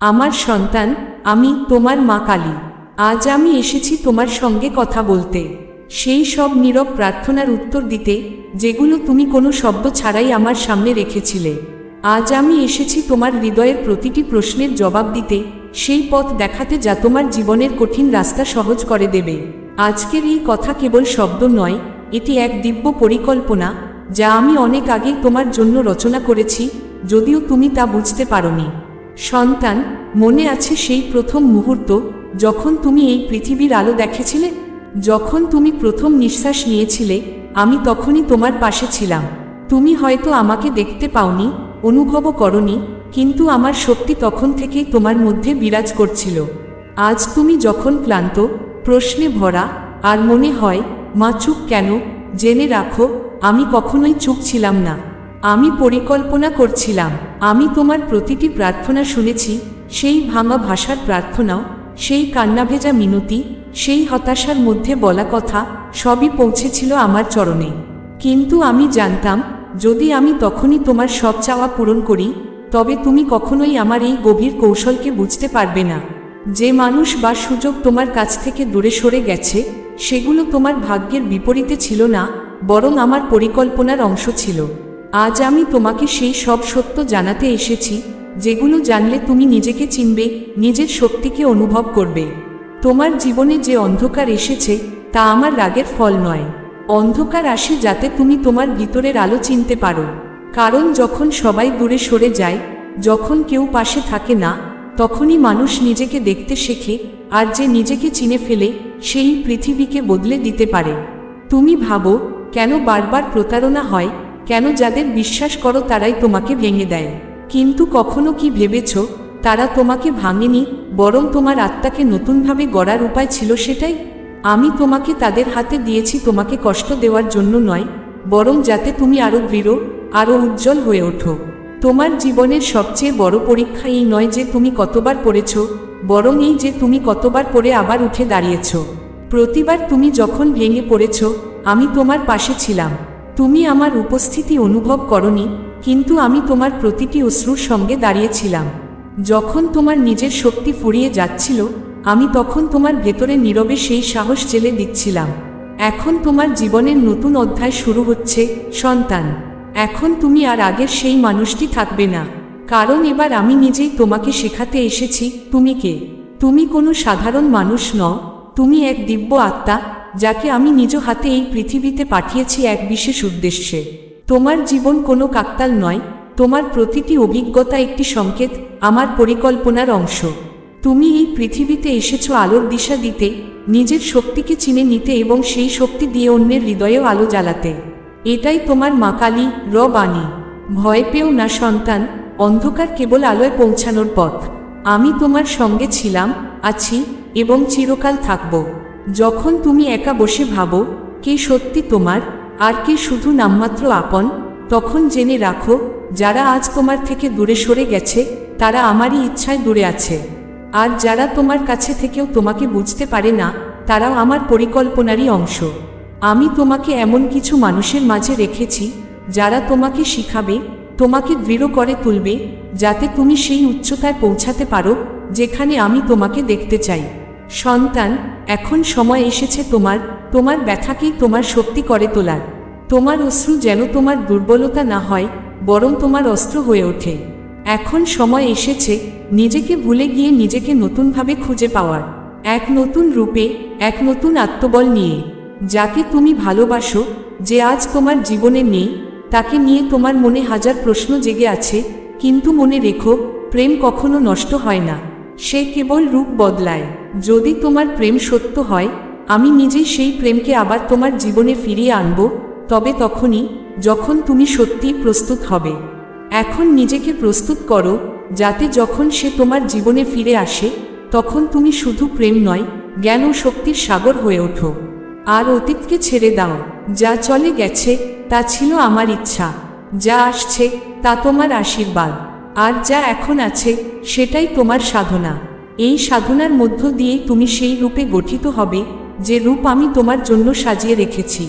আমার সন্তান, আমি তোমার মা কালী। আজ আমি এসেছি তোমার সঙ্গে কথা বলতে। সেই সব নীরব প্রার্থনার উত্তর দিতে, যেগুলো তুমি কোনো শব্দ ছাড়াই আমার সামনে রেখেছিলে। আজ আমি এসেছি তোমার হৃদয়ের প্রতিটি প্রশ্নের জবাব দিতে, সেই পথ দেখাতে যা তোমার জীবনের কঠিন রাস্তা সহজ করে দেবে। আজকের এই কথা কেবল শব্দ নয়, এটি এক দিব্য পরিকল্পনা, যা আমি অনেক আগেই তোমার জন্য রচনা করেছি, যদিও তুমি তা বুঝতে পারোনি। সন্তান, মনে আছে সেই প্রথম মুহূর্ত যখন তুমি এই পৃথিবীর আলো দেখেছিলে? যখন তুমি প্রথম নিঃশ্বাস নিয়েছিলে, আমি তখনই তোমার পাশে ছিলাম। তুমি হয়তো আমাকে দেখতে পাওনি, অনুভবও করনি, কিন্তু আমার শক্তি তখন থেকেই তোমার মধ্যে বিরাজ করছিল। আজ তুমি যখন ক্লান্ত, প্রশ্নে ভরা, আর মনে হয়, মা, চুপ কেন? জেনে রাখো, আমি কখনোই চুপ ছিলাম না। আমি পরিকল্পনা করছিলাম। আমি তোমার প্রতিটি প্রার্থনা শুনেছি, সেই ভাঙা ভাষার প্রার্থনাও, সেই কান্নাভেজা মিনতি, সেই হতাশার মধ্যে বলা কথা, সবই পৌঁছেছিল আমার চরণে। কিন্তু আমি জানতাম, যদি আমি তখনই তোমার সব চাওয়া পূরণ করি, তবে তুমি কখনোই আমার এই গভীর কৌশলকে বুঝতে পারবে না। যে মানুষ বা সুযোগ তোমার কাছ থেকে দূরে সরে গেছে, সেগুলো তোমার ভাগ্যের বিপরীতে ছিল না, বরং আমার পরিকল্পনার অংশ ছিল। আজ আমি তোমাকে সেই সব সত্য জানাতে এসেছি, যেগুলো জানলে তুমি নিজেকে চিনবে, নিজের শক্তিকে অনুভব করবে। তোমার জীবনে যে অন্ধকার এসেছে, তা আমার রাগের ফল নয়। অন্ধকার আসে যাতে তুমি তোমার ভিতরের আলো চিনতে পারো। কারণ যখন সবাই দূরে সরে যায়, যখন কেউ পাশে থাকে না, তখনই মানুষ নিজেকে দেখতে শেখে, আর যে নিজেকে চিনে ফেলে, সেই পৃথিবীকে বদলে দিতে পারে। তুমি ভাবো, কেন বারবার প্রতারণা হয় কেন যাদের বিশ্বাস করো তারাই তোমাকে ভেঙে দেয়। কিন্তু কখনো কি ভেবেছ, তারা তোমাকে ভাঙেনি, বরং তোমার আত্মাকে নতুনভাবে গড়ার উপায় ছিল সেটাই? আমি তোমাকে তাদের হাতে দিয়েছি তোমাকে কষ্ট দেওয়ার জন্য নয়, বরং যাতে তুমি আরও দৃঢ় আরও উজ্জ্বল হয়ে ওঠো। তোমার জীবনের সবচেয়ে বড় পরীক্ষা এই নয় যে তুমি কতবার পড়েছ, বরং এই যে তুমি কতবার পড়ে আবার উঠে দাঁড়িয়েছ। প্রতিবার তুমি যখন ভেঙে পড়েছ, আমি তোমার পাশে ছিলাম। তুমি আমার উপস্থিতি অনুভব করনি, কিন্তু আমি তোমার প্রতিটি অশ্রুর সঙ্গে দাঁড়িয়েছিলাম। যখন তোমার নিজের শক্তি ফুরিয়ে যাচ্ছিল, আমি তখন তোমার ভেতরে নীরবে সেই সাহস জেলে দিচ্ছিলাম। এখন তোমার জীবনের নতুন অধ্যায় শুরু হচ্ছে, সন্তান। এখন তুমি আর আগের সেই মানুষটি থাকবে না। কারণ এবার আমি নিজেই তোমাকে শেখাতে এসেছি, তুমি কে? তুমি কোনো সাধারণ মানুষ নও, তুমি এক দিব্য আত্মা যাকে আমি নিজ হাতে এই পৃথিবীতে পাঠিয়েছি এক বিশেষ উদ্দেশ্যে। তোমার জীবন কোনো কাকতাল নয়, তোমার প্রতিটি অভিজ্ঞতা একটি সংকেত, আমার পরিকল্পনার অংশ। তুমি এই পৃথিবীতে এসেছ আলোর দিশা দিতে, নিজের শক্তিকে চিনে নিতে এবং সেই শক্তি দিয়ে অন্যের হৃদয়েও আলো জ্বালাতে। এটাই তোমার মা কালী, র বাণী। ভয় পেও না সন্তান, অন্ধকার কেবল আলোয় পৌঁছানোর পথ। আমি তোমার সঙ্গে ছিলাম, আছি এবং চিরকাল থাকব। যখন তুমি একা বসে ভাবো, কে সত্যি তোমার, আর কে শুধু নামমাত্র আপন, তখন জেনে রাখো, যারা আজ তোমার থেকে দূরে সরে গেছে, তারা আমারই ইচ্ছায় দূরে আছে। আর যারা তোমার কাছে থেকেও তোমাকে বুঝতে পারে না, তারাও আমার পরিকল্পনারই অংশ। আমি তোমাকে এমন কিছু মানুষের মাঝে রেখেছি, যারা তোমাকে শিখাবে, তোমাকে দৃঢ় করে তুলবে, যাতে তুমি সেই উচ্চতায় পৌঁছাতে পারো, যেখানে আমি তোমাকে দেখতে চাই। সন্তান, এখন সময় এসেছে তোমার তোমার ব্যথাকেই তোমার শক্তি করে তোলার। তোমার অশ্রু যেন তোমার দুর্বলতা না হয়, বরং তোমার অস্ত্র হয়ে ওঠে। এখন সময় এসেছে, নিজেকে ভুলে গিয়ে নিজেকে নতুনভাবে খুঁজে পাওয়ার। এক নতুন রূপে, এক নতুন আত্মবল নিয়ে। যাকে তুমি ভালোবাসো, যে আজ তোমার জীবনে নেই, তাকে নিয়ে তোমার মনে হাজার প্রশ্ন জেগে আছে, কিন্তু মনে রেখো, প্রেম কখনো নষ্ট হয় না। সে কেবল রূপ বদলায়। যদি তোমার প্রেম সত্য হয়, আমি নিজেই সেই প্রেমকে আবার তোমার জীবনে ফিরিয়ে আনব, তবে তখনই যখন তুমি সত্যিই প্রস্তুত হবে। এখন নিজেকে প্রস্তুত করো, যাতে যখন সে তোমার জীবনে ফিরে আসে, তখন তুমি শুধু প্রেম নয়, জ্ঞান ও শক্তির সাগর হয়ে ওঠো। আর অতীতকে ছেড়ে দাও, যা চলে গেছে, তা ছিল আমার ইচ্ছা। যা আসছে, তা তোমার আশীর্বাদ। আর যা এখন আছে, সেটাই তোমার সাধনা। এই সাধনার মধ্য দিয়েই তুমি সেই রূপে গঠিত হবে, যে রূপ আমি তোমার জন্য সাজিয়ে রেখেছি।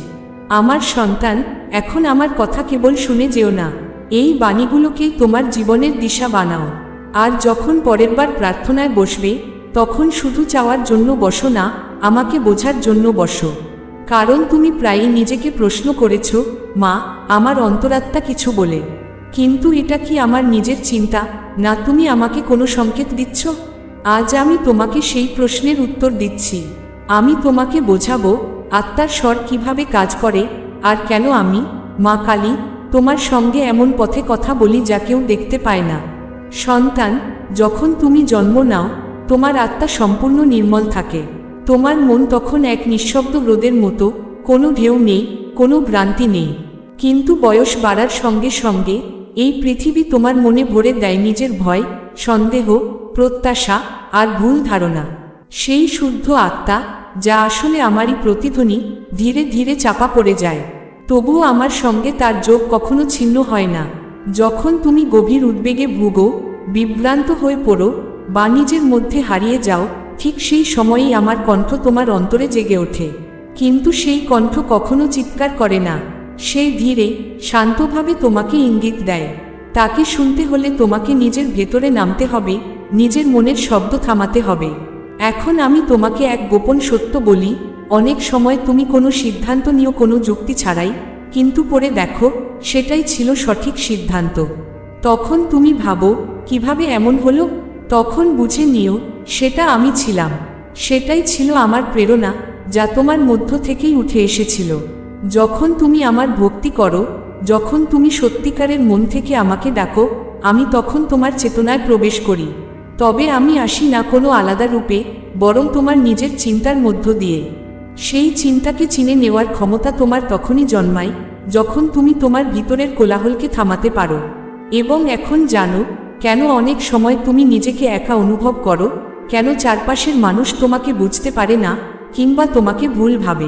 আমার সন্তান, এখন আমার কথা কেবল শুনে যেও না। এই বাণীগুলোকেই তোমার জীবনের দিশা বানাও। আর যখন পরের বার প্রার্থনায় বসবে, তখন শুধু চাওয়ার জন্য বসো না, আমাকে বোঝার জন্য বসো। কারণ তুমি প্রায়ই নিজেকে প্রশ্ন করেছ, মা, আমার অন্তরাত্মা কিছু বলে। কিন্তু এটা কি আমার নিজের চিন্তা, না তুমি আমাকে কোনো সংকেত দিচ্ছ? আজ আমি তোমাকে সেই প্রশ্নের উত্তর দিচ্ছি। আমি তোমাকে বোঝাবো, আত্মার স্বর কীভাবে কাজ করে, আর কেন আমি, মা কালী, তোমার সঙ্গে এমন পথে কথা বলি যা কেউ দেখতে পায় না। সন্তান, যখন তুমি জন্ম নাও, তোমার আত্মা সম্পূর্ণ নির্মল থাকে। তোমার মন তখন এক নিঃশব্দ রোদের মতো, কোনো ঢেউ নেই, কোনো ভ্রান্তি নেই। কিন্তু বয়স বাড়ার সঙ্গে সঙ্গে, এই পৃথিবী তোমার মনে ভরে দেয় নিজের ভয়, সন্দেহ প্রত্যাশা আর ভুল ধারণা। সেই শুদ্ধ আত্মা যা আসলে আমারই প্রতিধ্বনি, ধীরে ধীরে চাপা পড়ে যায়। তবুও আমার সঙ্গে তার যোগ কখনো ছিন্ন হয় না। যখন তুমি গভীর উদ্বেগে ভুগো, বিভ্রান্ত হয়ে পড়ো, বা নিজের মধ্যে হারিয়ে যাও, ঠিক সেই সময়েই আমার কণ্ঠ তোমার অন্তরে জেগে ওঠে। কিন্তু সেই কণ্ঠ কখনো চিৎকার করে না। সেই ধীরে, শান্তভাবে তোমাকে ইঙ্গিত দেয়। তাকে শুনতে হলে তোমাকে নিজের ভেতরে নামতে হবে নিজের মনের শব্দ থামাতে হবে। এখন আমি তোমাকে এক গোপন সত্য বলি, অনেক সময় তুমি কোনো সিদ্ধান্ত নিও কোনো যুক্তি ছাড়াই, কিন্তু পরে দেখো, সেটাই ছিল সঠিক সিদ্ধান্ত। তখন তুমি ভাবো, কীভাবে এমন হলো? তখন বুঝে নিও, সেটা আমি ছিলাম। সেটাই ছিল আমার প্রেরণা, যা তোমার মধ্য থেকেই উঠে এসেছিল। যখন তুমি আমার ভক্তি করো, যখন তুমি সত্যিকারের মন থেকে আমাকে ডাকো, আমি তখন তোমার চেতনায় প্রবেশ করি। তবে আমি আসি না কোনো আলাদা রূপে, বরং তোমার নিজের চিন্তার মধ্য দিয়ে। সেই চিন্তাকে চিনে নেওয়ার ক্ষমতা তোমার তখনই জন্মায়, যখন তুমি তোমার ভিতরের কোলাহলকে থামাতে পারো। এবং এখন জানো, কেন অনেক সময় তুমি নিজেকে একা অনুভব করো, কেন চারপাশের মানুষ তোমাকে বুঝতে পারে না, কিংবা তোমাকে ভুল ভাবে।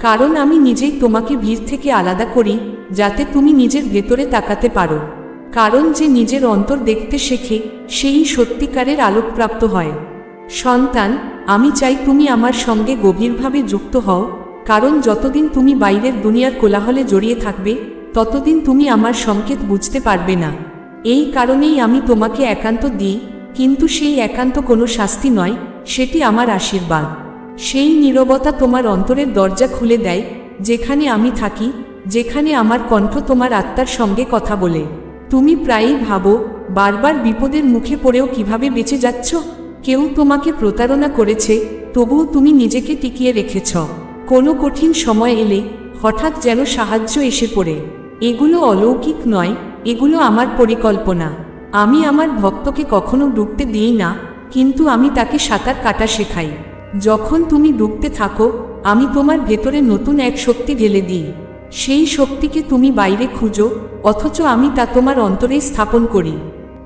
কারণ আমি নিজেই তোমাকে ভিড় থেকে আলাদা করি, যাতে তুমি নিজের ভেতরে তাকাতে পারো। কারণ যে নিজের অন্তর দেখতে শেখে, সেই সত্যিকারের আলোকপ্রাপ্ত হয়। সন্তান, আমি চাই তুমি আমার সঙ্গে গভীরভাবে যুক্ত হও, কারণ যতদিন তুমি বাইরের দুনিয়ার কোলাহলে জড়িয়ে থাকবে, ততদিন তুমি আমার সংকেত বুঝতে পারবে না। এই কারণেই আমি তোমাকে একান্ত দিই, কিন্তু সেই একান্ত কোনো শাস্তি নয়, সেটি আমার আশীর্বাদ। সেই নীরবতা তোমার অন্তরের দরজা খুলে দেয়, যেখানে আমি থাকি, যেখানে আমার কণ্ঠ তোমার আত্মার সঙ্গে কথা বলে। তুমি প্রায়ই ভাবো, বারবার বিপদের মুখে পড়েও কীভাবে বেঁচে যাচ্ছ? কেউ তোমাকে প্রতারণা করেছে, তবুও তুমি নিজেকে টিকিয়ে রেখেছ। কোনো কঠিন সময় এলে হঠাৎ যেন সাহায্য এসে পড়ে। এগুলো অলৌকিক নয়, এগুলো আমার পরিকল্পনা। আমি আমার ভক্তকে কখনো ডুবতে দিই না, কিন্তু আমি তাকে সাঁতার কাটা শেখাই। যখন তুমি ডুবতে থাকো, আমি তোমার ভেতরে নতুন এক শক্তি ঢেলে দিই। সেই শক্তিকে তুমি বাইরে খুঁজো, অথচ আমি তা তোমার অন্তরে স্থাপন করি।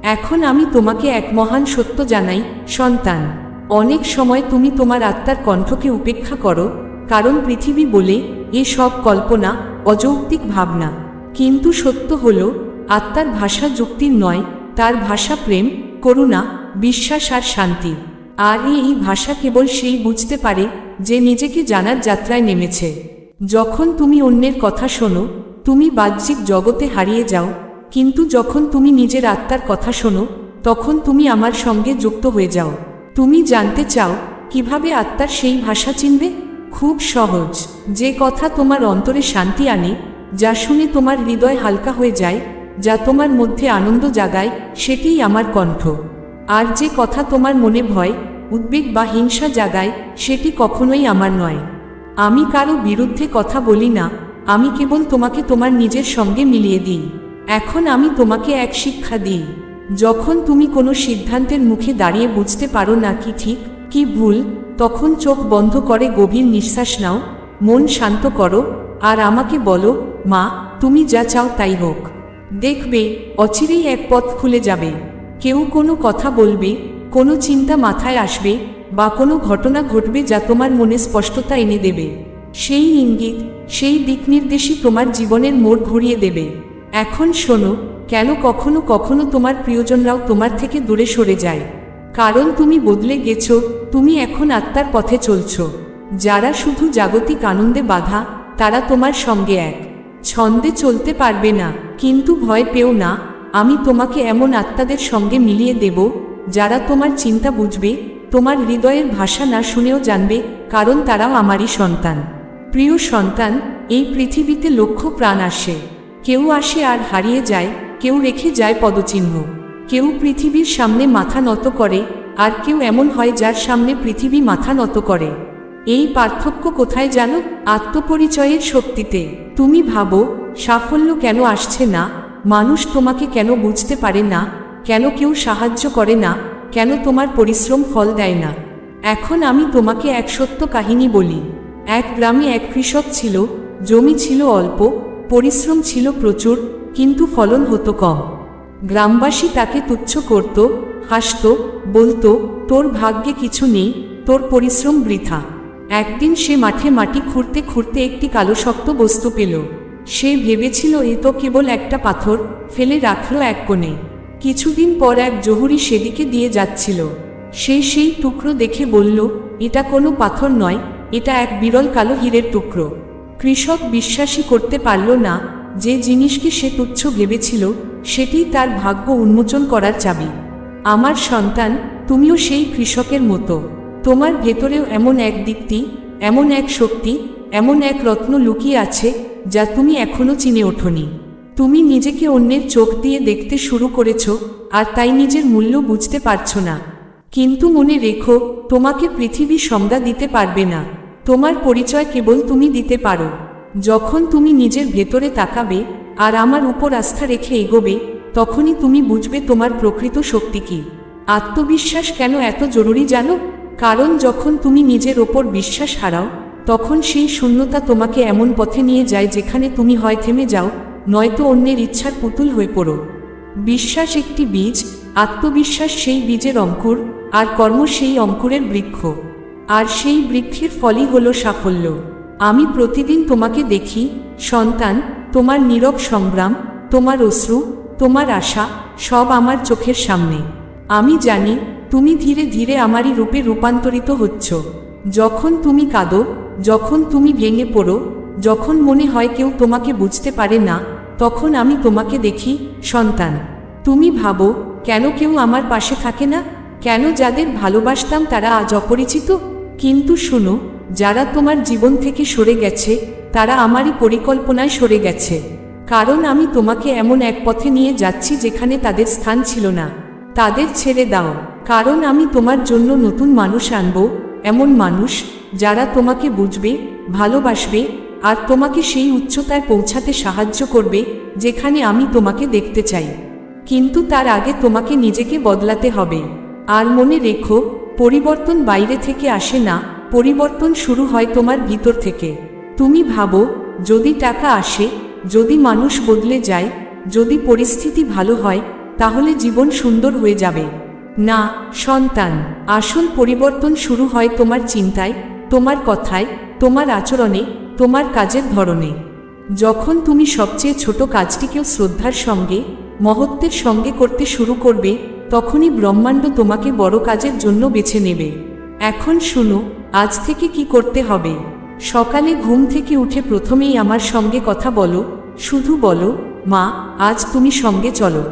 এখন আমি তোমাকে এক মহান সত্য জানাই, সন্তান। অনেক সময় তুমি তোমার আত্মার কণ্ঠকে উপেক্ষা করো, কারণ পৃথিবী বলে, এ সব কল্পনা অযৌক্তিক ভাবনা। কিন্তু সত্য হল, আত্মার ভাষা যুক্তির নয়, তার ভাষা প্রেম, করুণা, বিশ্বাস আর শান্তি। আর এই ভাষা কেবল সেই বুঝতে পারে, যে নিজেকে জানার যাত্রায় নেমেছে। যখন তুমি অন্যের কথা শোনো, তুমি বাহ্যিক জগতে হারিয়ে যাও, কিন্তু যখন তুমি নিজের আত্মার কথা শোনো, তখন তুমি আমার সঙ্গে যুক্ত হয়ে যাও। তুমি জানতে চাও, কীভাবে আত্মার সেই ভাষা চিনবে? খুব সহজ। যে কথা তোমার অন্তরে শান্তি আনে, যা শুনে তোমার হৃদয় হালকা হয়ে যায়, যা তোমার মধ্যে আনন্দ জাগায়, সেটিই আমার কণ্ঠ। আর যে কথা তোমার মনে ভয়, উদ্বেগ বা হিংসা জাগায়, সেটি কখনোই আমার নয়। আমি কারও বিরুদ্ধে কথা বলি না, আমি কেবল তোমাকে তোমার নিজের সঙ্গে মিলিয়ে দিই। এখন আমি তোমাকে এক শিক্ষা দিই। যখন তুমি কোনো সিদ্ধান্তের মুখে দাঁড়িয়ে বুঝতে পারো না কি ঠিক, কি ভুল, তখন চোখ বন্ধ করে গভীর নিঃশ্বাস নাও, মন শান্ত করো, আর আমাকে বলো, মা, তুমি যা চাও তাই হোক। দেখবে, অচিরেই এক পথ খুলে যাবে। কেউ কোনো কথা বলবে, কোনো চিন্তা মাথায় আসবে বা কোনো ঘটনা ঘটবে যা তোমার মনে স্পষ্টতা এনে দেবে। সেই ইঙ্গিত, সেই দিক নির্দেশই তোমার জীবনের মোড় ঘুরিয়ে দেবে। এখন শোনো, কেন কখনো কখনো তোমার প্রিয়জনরাও তোমার থেকে দূরে সরে যায়। কারণ তুমি বদলে গেছো, তুমি এখন আত্মার পথে চলছ। যারা শুধু জাগতিক আনন্দে বাধা, তারা তোমার সঙ্গে এক। ছন্দে চলতে পারবে না, কিন্তু ভয় পেও না। আমি তোমাকে এমন আত্মাদের সঙ্গে মিলিয়ে দেব, যারা তোমার চিন্তা বুঝবে তোমার হৃদয়ের ভাষা না শুনেও জানবে, কারণ তারাও আমারই সন্তান। প্রিয় সন্তান, এই পৃথিবীতে লক্ষ প্রাণ আসে। কেউ আসে আর হারিয়ে যায়, কেউ রেখে যায় পদচিহ্ন। কেউ পৃথিবীর সামনে মাথা নত করে, আর কেউ এমন হয় যার সামনে পৃথিবী মাথা নত করে। এই পার্থক্য কোথায় জানো? আত্মপরিচয়ের শক্তিতে। তুমি ভাবো, সাফল্য কেন আসছে না? মানুষ তোমাকে কেন বুঝতে পারে না? কেন কেউ সাহায্য করে না? কেন তোমার পরিশ্রম ফল দেয় না? এখন আমি তোমাকে এক সত্য কাহিনী বলি। এক গ্রামে এক কৃষক ছিল, জমি ছিল অল্প, পরিশ্রম ছিল প্রচুর, কিন্তু ফলন হতো কম। গ্রামবাসী তাকে তুচ্ছ করত, হাসত, বলতো, তোর ভাগ্যে কিছু নেই, তোর পরিশ্রম বৃথা। একদিন সে মাঠে মাটি খুঁড়তে খুঁড়তে একটি কালো শক্ত বস্তু পেল। সে ভেবেছিল, এ তো কেবল একটা পাথর, ফেলে রাখল এক কোণে। কিছুদিন পর এক জহুরি সেদিকে দিয়ে যাচ্ছিল। সে সেই টুকরো দেখে বলল, এটা কোনো পাথর নয়, এটা এক বিরল কালো হীরের টুকরো। কৃষক বিশ্বাসই করতে পারল না যে জিনিসকে সে তুচ্ছ ভেবেছিল, সেটি তার ভাগ্য উন্মোচন করার চাবি। আমার সন্তান, তুমিও সেই কৃষকের মতো। তোমার ভেতরেও এমন এক দিকটি এমন এক শক্তি, এমন এক রত্ন লুকিয়ে আছে যা তুমি এখনও চিনে ওঠনি। তুমি নিজেকে অন্যের চোখ দিয়ে দেখতে শুরু করেছ, আর তাই নিজের মূল্য বুঝতে পারছ না। কিন্তু মনে রেখো, তোমাকে পৃথিবী সংজ্ঞা দিতে পারবে না। তোমার পরিচয় কেবল তুমি দিতে পারো। যখন তুমি নিজের ভেতরে তাকাবে, আর আমার উপর আস্থা রেখে এগোবে, তখনই তুমি বুঝবে তোমার প্রকৃত শক্তি কী। আত্মবিশ্বাস কেন এত জরুরি জানো? কারণ যখন তুমি নিজের ওপর বিশ্বাস হারাও, তখন সেই শূন্যতা তোমাকে এমন পথে নিয়ে যায় যেখানে তুমি হয় থেমে যাও নয়তো অন্যের ইচ্ছার পুতুল হয়ে পড়ো। বিশ্বাস একটি বীজ, আত্মবিশ্বাস সেই বীজের অঙ্কুর, আর কর্ম সেই অঙ্কুরের বৃক্ষ। আর সেই বৃক্ষের ফলই হলো সাফল্য। আমি প্রতিদিন তোমাকে দেখি, সন্তান, তোমার নীরব সংগ্রাম, তোমার অশ্রু, তোমার আশা, সব আমার চোখের সামনে। আমি জানি, তুমি ধীরে ধীরে আমারই রূপে রূপান্তরিত হচ্ছ। যখন তুমি কাঁদো, যখন তুমি ভেঙে পড়ো, যখন মনে হয় কেউ তোমাকে বুঝতে পারে না তখন আমি তোমাকে দেখি, সন্তান। তুমি ভাবো, কেন কেউ আমার পাশে থাকে না? কেন যাদের ভালোবাসতাম তারা আজ অপরিচিত? কিন্তু শুনো, যারা তোমার জীবন থেকে সরে গেছে, তারা আমারই পরিকল্পনায় সরে গেছে। কারণ আমি তোমাকে এমন এক পথে নিয়ে যাচ্ছি যেখানে তাদের স্থান ছিল না। তাদের ছেড়ে দাও। কারণ আমি তোমার জন্য নতুন মানুষ আনব, এমন মানুষ যারা তোমাকে বুঝবে, ভালোবাসবে আর তোমাকে সেই উচ্চতায় পৌঁছাতে সাহায্য করবে যেখানে আমি তোমাকে দেখতে চাই। কিন্তু তার আগে তোমাকে নিজেকে বদলাতে হবে। আর মনে রেখো, পরিবর্তন বাইরে থেকে আসে না, পরিবর্তন শুরু হয় তোমার ভিতর থেকে। তুমি ভাবো, যদি টাকা আসে, যদি মানুষ বদলে যায়, যদি পরিস্থিতি ভালো হয়, তাহলে জীবন সুন্দর হয়ে যাবে। না, সন্তান, আসল পরিবর্তন শুরু হয় তোমার চিন্তায়, তোমার কথায়, তোমার আচরণে তোমার কাজের ধরনে। যখন তুমি সবচেয়ে ছোট কাজটিকেও শ্রদ্ধার সঙ্গে, মহত্বের সঙ্গে করতে শুরু করবে, তখনই ব্রহ্মাণ্ড তোমাকে বড় কাজের জন্য বেছে নেবে। এখন শুনো, আজ থেকে কি করতে হবে? সকালে ঘুম থেকে উঠে প্রথমেই আমার সঙ্গে কথা বলো, শুধু বলো, মা, আজ তুমি সঙ্গে চলো।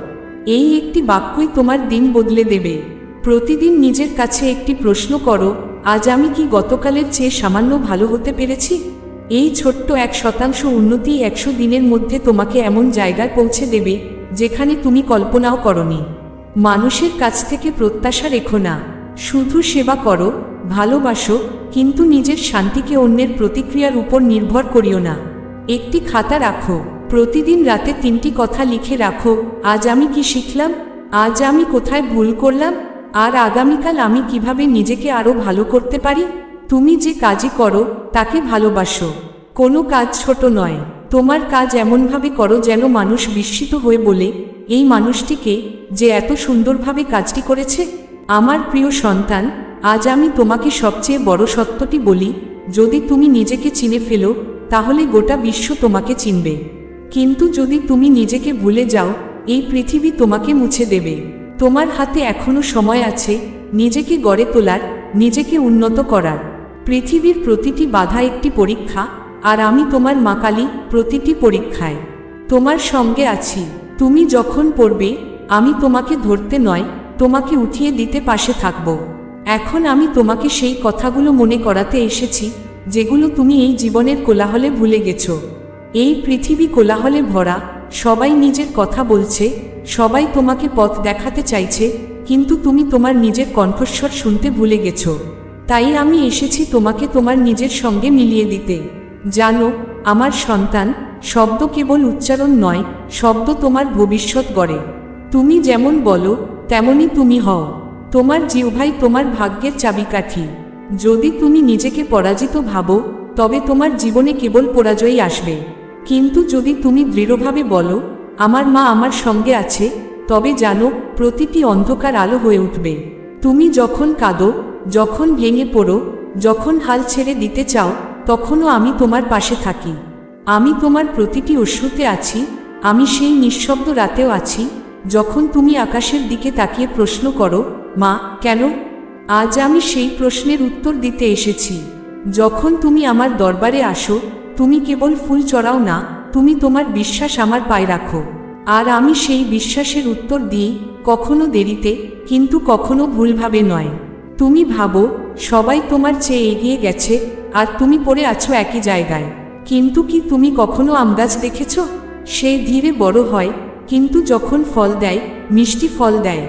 এই একটি বাক্যই তোমার দিন বদলে দেবে। প্রতিদিন নিজের কাছে একটি প্রশ্ন করো, আজ আমি কি গতকালের চেয়ে সামান্য ভালো হতে পেরেছি? এই ছোট্ট এক শতাংশ উন্নতি একশো দিনের মধ্যে তোমাকে এমন জায়গায় পৌঁছে দেবে, যেখানে তুমি কল্পনাও করনি। মানুষের কাছ থেকে প্রত্যাশা রেখো না। শুধু সেবা করো, ভালোবাসো, কিন্তু নিজের শান্তিকে অন্যের প্রতিক্রিয়ার উপর নির্ভর করিও না। একটি খাতা রাখো, প্রতিদিন রাতে তিনটি কথা লিখে রাখো, আজ আমি কি শিখলাম? আজ আমি কোথায় ভুল করলাম? আর আগামীকাল আমি কীভাবে নিজেকে আরও ভালো করতে পারি? তুমি যে কাজই করো, তাকে ভালোবাসো। কোনো কাজ ছোট নয়। তোমার কাজ এমনভাবে করো যেন মানুষ বিস্মিত হয়ে বলে, এই মানুষটিকে যে এত সুন্দরভাবে কাজটি করেছে, আমার প্রিয় সন্তান, আজ আমি তোমাকে সবচেয়ে বড় সত্যটি বলি, যদি তুমি নিজেকে চিনে ফেলো, তাহলে গোটা বিশ্ব তোমাকে চিনবে। কিন্তু যদি তুমি নিজেকে ভুলে যাও, এই পৃথিবী তোমাকে মুছে দেবে। তোমার হাতে এখনও সময় আছে, নিজেকে গড়ে তোলার, নিজেকে উন্নত করার। পৃথিবীর প্রতিটি বাধা একটি পরীক্ষা, আর আমি তোমার মা কালী প্রতিটি পরীক্ষায়। তোমার সঙ্গে আছি। তুমি যখন পড়বে, আমি তোমাকে ধরতে নয়, তোমাকে উঠিয়ে দিতে পাশে থাকব। এখন আমি তোমাকে সেই কথাগুলো মনে করাতে এসেছি, যেগুলো তুমি এই জীবনের কোলাহলে ভুলে গেছ। এই পৃথিবী কোলাহলে ভরা, সবাই নিজের কথা বলছে, সবাই তোমাকে পথ দেখাতে চাইছে, কিন্তু তুমি তোমার নিজের কণ্ঠস্বর শুনতে ভুলে গেছো। তাই আমি এসেছি তোমাকে তোমার নিজের সঙ্গে মিলিয়ে দিতে। জানো, আমার সন্তান, শব্দ কেবল উচ্চারণ নয়, শব্দ তোমার ভবিষ্যৎ গড়ে। তুমি যেমন বলো, তেমনই তুমি হও। তোমার জিহ্বাই তোমার ভাগ্যের চাবিকাঠি। যদি তুমি নিজেকে পরাজিত ভাবো, তবে তোমার জীবনে কেবল পরাজয়ই আসবে। কিন্তু যদি তুমি দৃঢ়ভাবে বলো, আমার মা আমার সঙ্গে আছে, তবে জানো, প্রতিটি অন্ধকার আলো হয়ে উঠবে। তুমি যখন কাঁদো যখন ভেঙে পড়ো, যখন হাল ছেড়ে দিতে চাও, তখনও আমি তোমার পাশে থাকি। আমি তোমার প্রতিটি অশ্রুতে আছি, আমি সেই নিঃশব্দ রাতেও আছি, যখন তুমি আকাশের দিকে তাকিয়ে প্রশ্ন করো, মা, কেন? আজ আমি সেই প্রশ্নের উত্তর দিতে এসেছি। যখন তুমি আমার দরবারে আসো, তুমি কেবল ফুল চড়াও না, তুমি তোমার বিশ্বাস আমার পায়ে রাখো। আর আমি সেই বিশ্বাসের উত্তর দিই কখনো দেরিতে, কিন্তু কখনো ভুলভাবে নয়। তুমি ভাবো, সবাই তোমার চেয়ে এগিয়ে গেছে, আর তুমি পড়ে আছো একই জায়গায়। কিন্তু কি তুমি কখনো আম গাছ দেখেছ? সে ধীরে বড় হয়, কিন্তু যখন ফল দেয়, মিষ্টি ফল দেয়।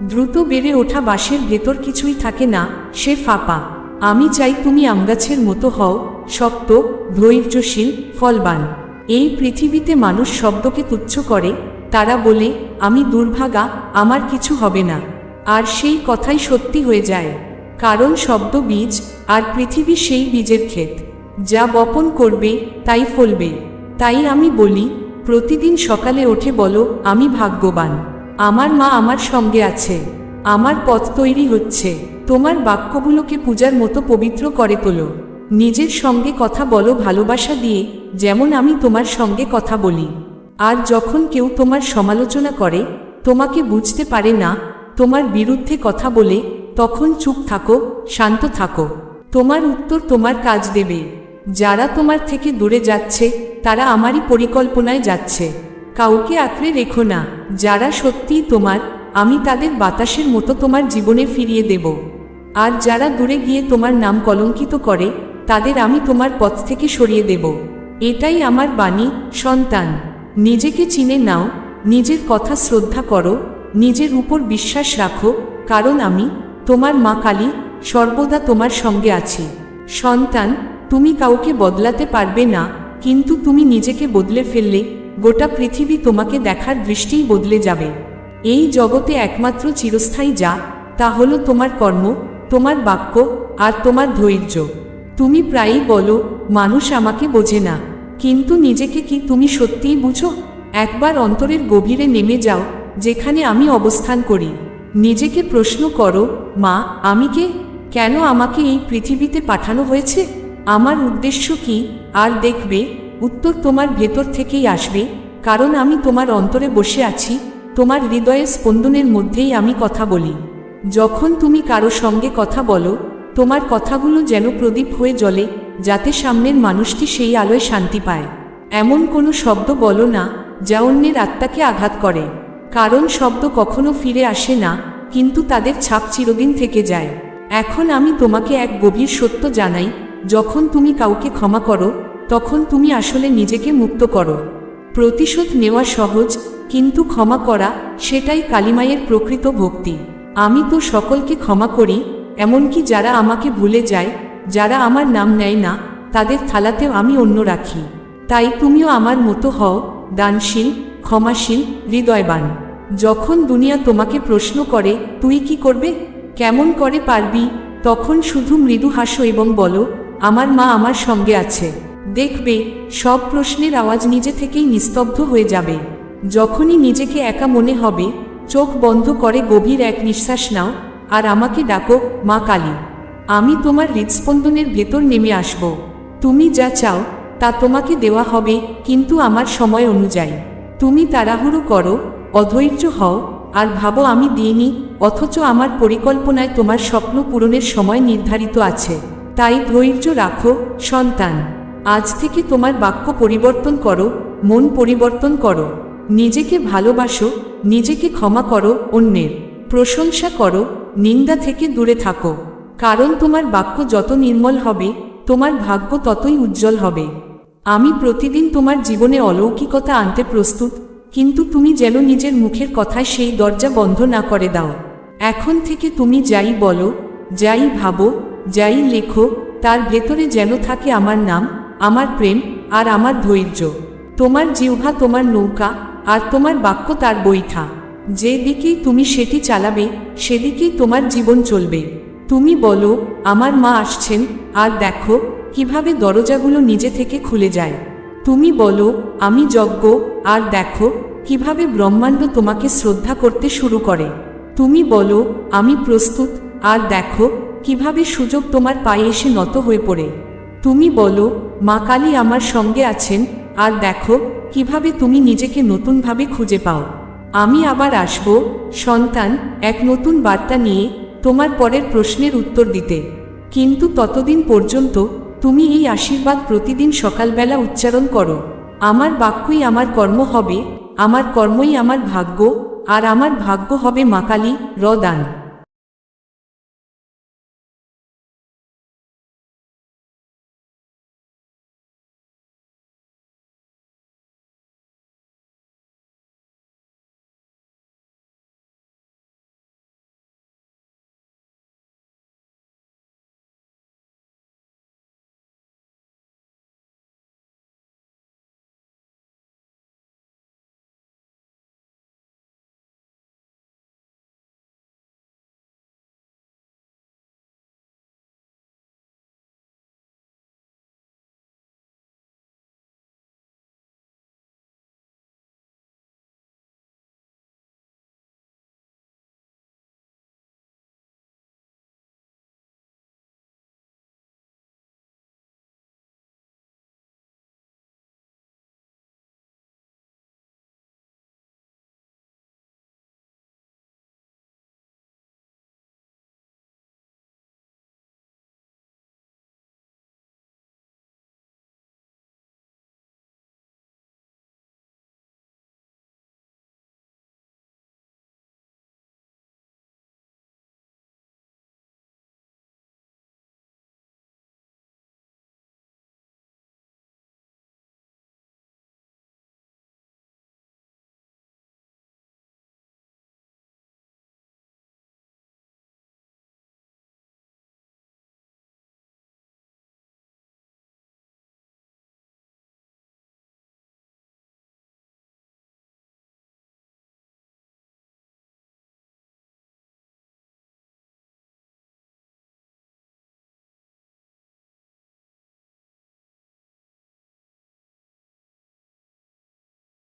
দ্রুত বেড়ে ওঠা বাঁশের ভেতর কিছুই থাকে না, সে ফাঁপা। আমি চাই তুমি আমগাছের মতো হও, শক্ত, ধৈর্যশীল, ফলবান। এই পৃথিবীতে মানুষ শব্দকে তুচ্ছ করে, তারা বলে, আমি দুর্ভাগা, আমার কিছু হবে না। আর সেই কথাই সত্যি হয়ে যায়। কারণ শব্দ বীজ আর পৃথিবী সেই বীজের ক্ষেত। যা বপন করবে, তাই ফলবে। তাই আমি বলি, প্রতিদিন সকালে ওঠে বলো, আমি ভাগ্যবান। আমার মা আমার সঙ্গে আছে। আমার পথ তৈরি হচ্ছে। তোমার বাক্যগুলোকে পূজার মতো পবিত্র করে তোলো। নিজের সঙ্গে কথা বলো ভালোবাসা দিয়ে, যেমন আমি তোমার সঙ্গে কথা বলি। আর যখন কেউ তোমার সমালোচনা করে, তোমাকে বুঝতে পারে না তোমার বিরুদ্ধে কথা বলে, তখন চুপ থাকো, শান্ত থাকো। তোমার উত্তর তোমার কাজ দেবে। যারা তোমার থেকে দূরে যাচ্ছে, তারা আমারই পরিকল্পনায় যাচ্ছে। কাউকে আঁকড়ে রেখো না। যারা সত্যিই তোমার, আমি তাদের বাতাসের মতো তোমার জীবনে ফিরিয়ে দেব। আর যারা দূরে গিয়ে তোমার নাম কলঙ্কিত করে, তাদের আমি তোমার পথ থেকে সরিয়ে দেব। এটাই আমার বাণী, সন্তান। নিজেকে চিনে নাও, নিজের কথা শ্রদ্ধা করো নিজের উপর বিশ্বাস রাখো, কারণ আমি, তোমার মা কালী, সর্বদা তোমার সঙ্গে আছি। সন্তান, তুমি কাউকে বদলাতে পারবে না, কিন্তু তুমি নিজেকে বদলে ফেললে, গোটা পৃথিবী তোমাকে দেখার দৃষ্টিই বদলে যাবে। এই জগতে একমাত্র চিরস্থায়ী যা, তা হলো তোমার কর্ম, তোমার বাক্য, আর তোমার ধৈর্য। তুমি প্রায়ই বলো, মানুষ আমাকে বোঝে না, কিন্তু নিজেকে কি তুমি সত্যিই বুঝো? একবার অন্তরের গভীরে নেমে যাও যেখানে আমি অবস্থান করি। নিজেকে প্রশ্ন করো, মা, আমি কে? কেন আমাকে এই পৃথিবীতে পাঠানো হয়েছে? আমার উদ্দেশ্য কি? আর দেখবে, উত্তর তোমার ভেতর থেকেই আসবে। কারণ আমি তোমার অন্তরে বসে আছি, তোমার হৃদয়ের স্পন্দনের মধ্যেই আমি কথা বলি। যখন তুমি কারও সঙ্গে কথা বলো, তোমার কথাগুলো যেন প্রদীপ হয়ে জ্বলে, যাতে সামনের মানুষটি সেই আলোয় শান্তি পায়। এমন কোনো শব্দ বলো না, যা অন্যের আত্মাকে আঘাত করে। কারণ শব্দ কখনো ফিরে আসে না, কিন্তু তাদের ছাপ চিরদিন থেকে যায়। এখন আমি তোমাকে এক গভীর সত্য জানাই, যখন তুমি কাউকে ক্ষমা করো, তখন তুমি আসলে নিজেকে মুক্ত করো। প্রতিশোধ নেওয়া সহজ, কিন্তু ক্ষমা করা, সেটাই কালিমায়ের প্রকৃত ভক্তি। আমি তো সকলকে ক্ষমা করি, এমনকি যারা আমাকে ভুলে যায়, যারা আমার নাম নেয় না, তাদের থালাতেও আমি অন্য রাখি। তাই তুমিও আমার মতো হও, দানশীল ক্ষমাশীল, হৃদয়বান। যখন দুনিয়া তোমাকে প্রশ্ন করে, তুই কি করবে? কেমন করে পারবি? তখন শুধু মৃদু হাসো এবং বলো, আমার মা আমার সঙ্গে আছে। দেখবে, সব প্রশ্নের আওয়াজ নিজে থেকেই নিস্তব্ধ হয়ে যাবে। যখনই নিজেকে একা মনে হবে, চোখ বন্ধ করে গভীর এক নিঃশ্বাস নাও, আর আমাকে ডাকো, মা কালী। আমি তোমার হৃদস্পন্দনের ভেতর নেমে আসব। তুমি যা চাও, তা তোমাকে দেওয়া হবে, কিন্তু আমার সময় অনুযায়ী। তুমি তাড়াহুড়ো করো, অধৈর্য হও, আর ভাবো আমি দিইনি, অথচ আমার পরিকল্পনায় তোমার স্বপ্ন পূরণের সময় নির্ধারিত আছে। তাই ধৈর্য রাখো, সন্তান। আজ থেকে তোমার বাক্য পরিবর্তন করো, মন পরিবর্তন করো। নিজেকে ভালোবাসো, নিজেকে ক্ষমা করো অন্যের। প্রশংসা করো, নিন্দা থেকে দূরে থাকো। কারণ তোমার বাক্য যত নির্মল হবে, তোমার ভাগ্য ততই উজ্জ্বল হবে। আমি প্রতিদিন তোমার জীবনে অলৌকিকতা আনতে প্রস্তুত, কিন্তু তুমি যেন নিজের মুখের কথায় সেই দরজা বন্ধ না করে দাও। এখন থেকে তুমি যাই বলো, যাই ভাবো, যাই লেখো, তার ভেতরে যেন থাকে আমার নাম, আমার প্রেম, আর আমার ধৈর্য। তোমার জিহ্বা তোমার নৌকা, আর তোমার বাক্য তার বৈঠা। যেদিকেই তুমি সেটি চালাবে, সেদিকেই তোমার জীবন চলবে। তুমি বলো, আমার মা আসছেন, আর দেখো কীভাবে দরজাগুলো নিজে থেকে খুলে যায়? তুমি বলো, আমি যজ্ঞ, আর দেখো, কীভাবে ব্রহ্মাণ্ড তোমাকে শ্রদ্ধা করতে শুরু করে। তুমি বলো, আমি প্রস্তুত, আর দেখো, কীভাবে সুযোগ তোমার পায়ে এসে নত হয়ে পড়ে। তুমি বলো, মা কালী আমার সঙ্গে আছেন, আর দেখো, কীভাবে তুমি নিজেকে নতুনভাবে খুঁজে পাও। আমি আবার আসব, সন্তান, এক নতুন বার্তা নিয়ে তোমার পরের প্রশ্নের উত্তর দিতে। কিন্তু ততদিন পর্যন্ত তুমি এই আশীর্বাদ প্রতিদিন সকালবেলা উচ্চারণ করো। আমার বাক্যই আমার কর্ম হবে, আমার কর্মই আমার ভাগ্য, আর আমার ভাগ্য হবে মাকালি রদান।